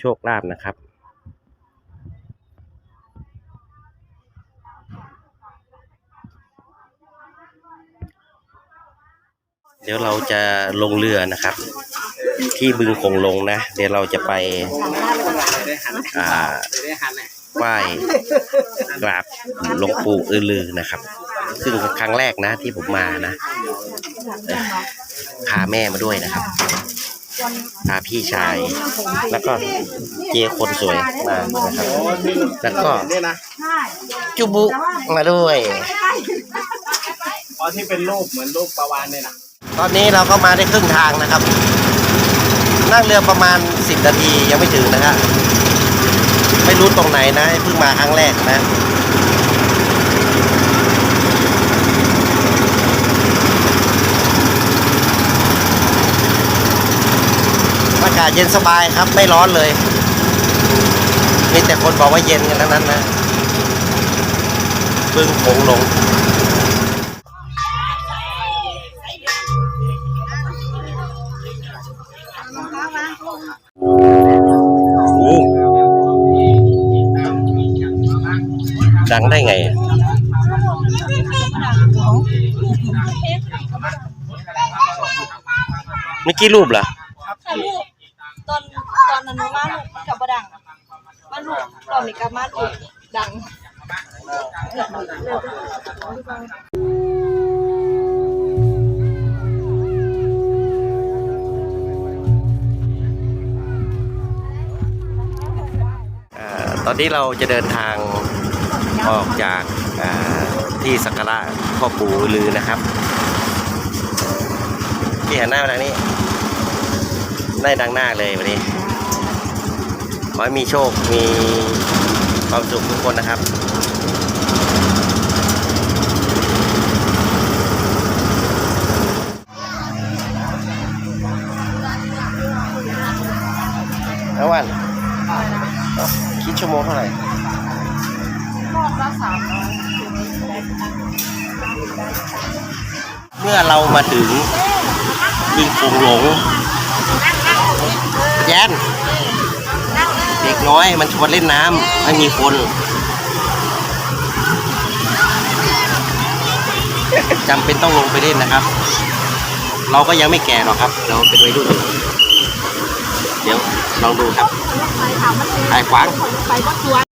โชคลาภนะครับ เดี๋ยวเราจะลงเรือนะครับ ที่บึงคงลงนะ เดี๋ยวเราจะไปอ่าไหว้กราบหลวงปู่อือลือนะครับ ซึ่งครั้งแรกนะที่ผมมานะพาแม่มาด้วยนะครับ พาพี่ชาย แล้วก็เจคนสวยมานะครับ แล้วก็เนี่ยนะจุบุมาด้วยอ๋อที่เป็นรูปเหมือนรูปปลาวานเนี่ยนะตอนนี้เราก็มาได้ครึ่งทางนะครับ นั่งเรือประมาณสิบนาทียังไม่ถึงนะฮะไม่รู้ตรงไหนนะเพิ่งมาครั้งแรกนะากาศเย็นสบายครับไม่ร้อนเลย มีแต่คนบอกว่าเย็นกันทั้งนั้นนะบึงโขงหลงดังได้ไงเมื่อกี้รูปเหรอถ่รูปตอน ตอนนั้นหนูมาลูกกับบดังมาลูกตอนนี้กับมาลูกดังอ่าตอนนี้เราจะเดินทางออกจากอ่าที่สักการะพ่อปู่ลือนะครับ พี่หันหน้ามาทางนี้ ได้ดังหน้าเลยวันนี้ ขอให้มีโชค มีความสุขทุกคนนะครับ แล้ววัน คิดชั่วโมงเท่าไหร่รอบละสามร้อยเมื่อเรามาถึงบึงคงหลงแยน ด็กน้อยมันชวนเล่นน้ำไม่มีคนจำเป็นต้องลงไปเล่นนะครับ เราก็ยังไม่แก่หรอกครับ เราเป็นวัยรุ่นเดี๋ยวลองดูครับไอ้ขวาง